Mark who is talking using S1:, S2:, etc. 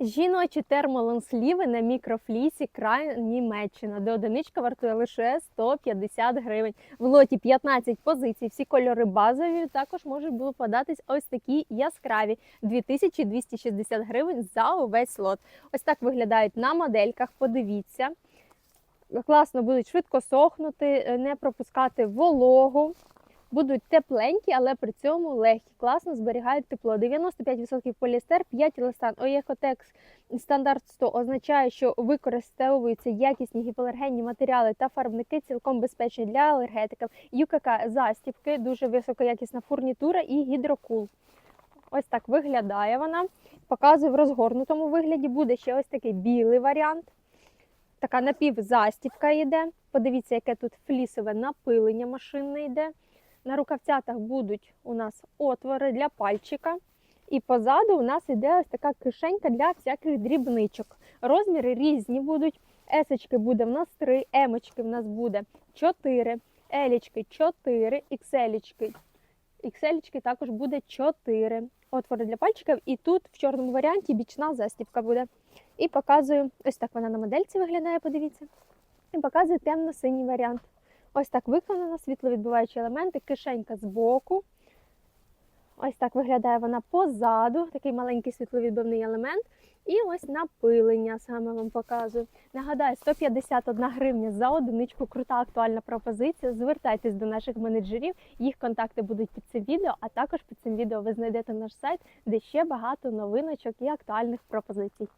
S1: Жіночі термолонсліви на мікрофлісі край Німеччина, де одиничка вартує лише 150 гривень. В лоті 15 позицій, всі кольори базові. Також можуть було податись ось такі яскраві 2260 гривень за увесь лот. Ось так виглядають на модельках. Подивіться. Класно будуть швидко сохнути, е, не пропускати вологу. Будуть тепленькі, але при цьому легкі. Класно зберігають тепло. 95% поліестер, 5 еластан. Оєхотекс стандарт 100 означає, що використовуються якісні гіпоалергенні матеріали та фарбники, цілком безпечні для алергетиків. ЮКК застібки, дуже високоякісна фурнітура і гідрокул. Ось так виглядає вона. Показую в розгорнутому вигляді. Буде ще ось такий білий варіант. Така напівзастібка йде. Подивіться, яке тут флісове напилення машинне йде. На рукавцятах будуть у нас отвори для пальчика. І позаду у нас йде ось така кишенька для всяких дрібничок. Розміри різні будуть. Есочки буде в нас 3, емочки в нас буде 4, елічки 4, ікселічки. Ікселічки також буде 4. Отвори для пальчиків. І тут в чорному варіанті бічна застібка буде. І показую, ось так вона на модельці виглядає, подивіться. І показую темно-синій варіант. Ось так виконано, світловідбиваючі елементи, кишенька збоку. Ось так виглядає вона позаду, такий маленький світловідбивний елемент. І ось напилення саме вам показую. Нагадаю, 151 гривня за одиничку. Крута актуальна пропозиція. Звертайтесь до наших менеджерів, їх контакти будуть під цим відео, а також під цим відео ви знайдете наш сайт, де ще багато новиночок і актуальних пропозицій.